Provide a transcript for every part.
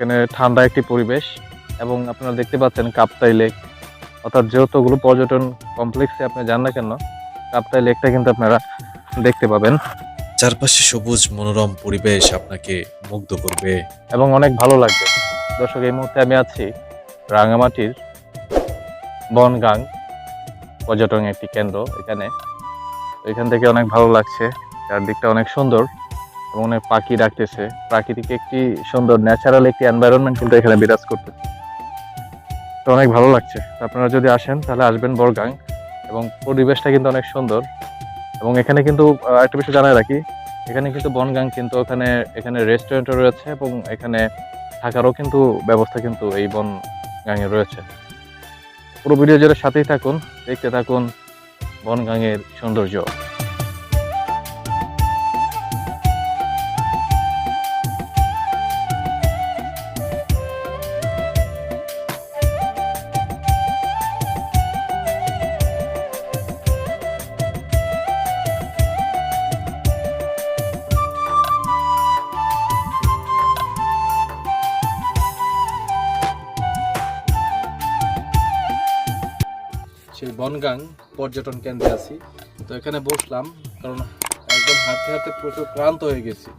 এখানে ঠান্ডা একটি পরিবেশ এবং আপনারা দেখতে পাচ্ছেন কাপ্তাই লেক। অর্থাৎ যতগুলো পর্যটন কমপ্লেক্সে আপনি যান না কেন কাপ্তাই লেকটা কিন্তু আপনারা দেখতে পাবেন। চারপাশে সবুজ মনোরম পরিবেশ আপনাকে মুগ্ধ করবে। এবং অনেক ভালো লাগবে। দর্শক এই মুহূর্তে আমি আছি রাঙামাটির বনগাং পর্যটন একটি কেন্দ্র এখানে। এখান থেকে অনেক ভালো লাগছে চারদিকটা অনেক সুন্দর। অনেক পাখি ডাকতেছে। প্রাকৃতিক একটি সুন্দর ন্যাচারাল একটি এনভায়রনমেন্ট কিন্তু এখানে বিরাজ করতেছে। তো অনেক ভালো লাগছে। আপনারা যদি আসেন, তাহলে আসবেন বরগাং এবং পরিবেশটা কিন্তু অনেক সুন্দর। এবং এখানে কিন্তু একটা বিষয় জানাই রাখি, এখানে কিন্তু বনগাং কিন্তু ওখানে, এখানে রেস্টুরেন্টও রয়েছে এবং এখানে থাকারও কিন্তু ব্যবস্থা কিন্তু এই বন গাঙে রয়েছে। পুরো ভিডিও জুড়ে সাথেই থাকুন, দেখতে থাকুন বনগাঙের সৌন্দর্য। সেই বনগাং পর্যটন কেন্দ্রে আছি। তো এখানে বসলাম কারণ একদম হাঁটতে হাঁটতে প্রচুর ক্লান্ত হয়ে গেছি।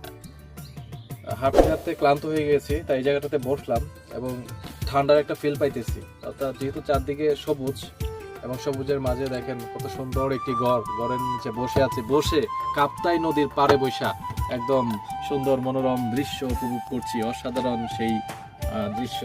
হাঁটতে হাঁটতে ক্লান্ত হয়ে গেছি, তাই এই জায়গাটাতে বসলাম এবং ঠান্ডার একটা ফিল পাইতেছি। অর্থাৎ যেহেতু চারদিকে সবুজ এবং সবুজের মাঝে দেখেন কত সুন্দর একটি ঘর, ঘরের নিচে বসে আছে, বসে কাপ্তাই নদীর পাড়ে বৈশা একদম সুন্দর মনোরম দৃশ্য উপভোগ করছি, অসাধারণ সেই দৃশ্য।